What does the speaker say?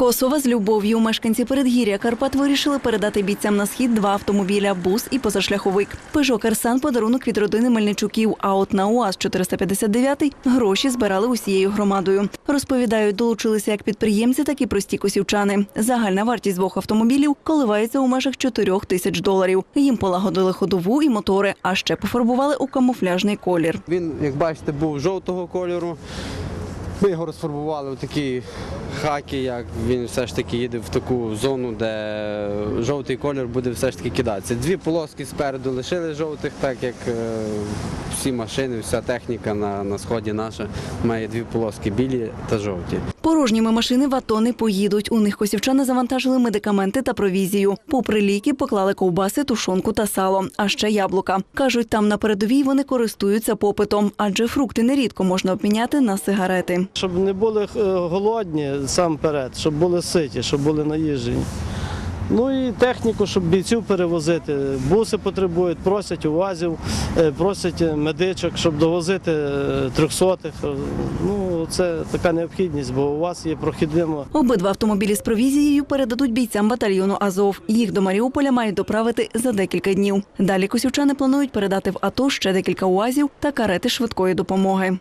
Косова з любов'ю. Мешканці передгір'я Карпат вирішили передати бійцям на схід два автомобіля бус і позашляховик. Пежо Керсан подарунок від родини Мельничуків. А от на УАЗ 459 гроші збирали усією громадою. Розповідають, долучилися як підприємці, так і прості косівчани. Загальна вартість двох автомобілів коливається у межах 4 тисяч доларів. Їм полагодили ходову і мотори, а ще пофарбували у камуфляжний колір. Він, як бачите, був жовтого кольору. Ми його розфарбували у такі хаки, як він все ж таки їде в таку зону, де жовтий колір буде все ж таки кидатися. Дві полоски спереду лишили жовтих, так як е, всі машини, вся техніка на, на сході наша має дві полоски білі та жовті. Порожніми машини в АТО не поїдуть. У них косівчани завантажили медикаменти та провізію. Попри ліки поклали ковбаси, тушонку та сало, а ще яблука. Кажуть, там на передовій вони користуються попитом, адже фрукти нерідко можна обміняти на сигарети. Щоб не були е, голодні сам перед, щоб були ситі, щоб були наїжджені. Ну і техніку, щоб бійців перевозити. Буси потребують, просять УАЗів, е, просять медичок, щоб довозити е, трьохсотих. Ну, це така необхідність, бо у вас є прохідними Обидва автомобілі з провізією передадуть бійцям батальйону Азов. Їх до Маріуполя мають доправити за декілька днів. Далі косівчани планують передати в АТО ще декілька УАЗів та карети швидкої допомоги.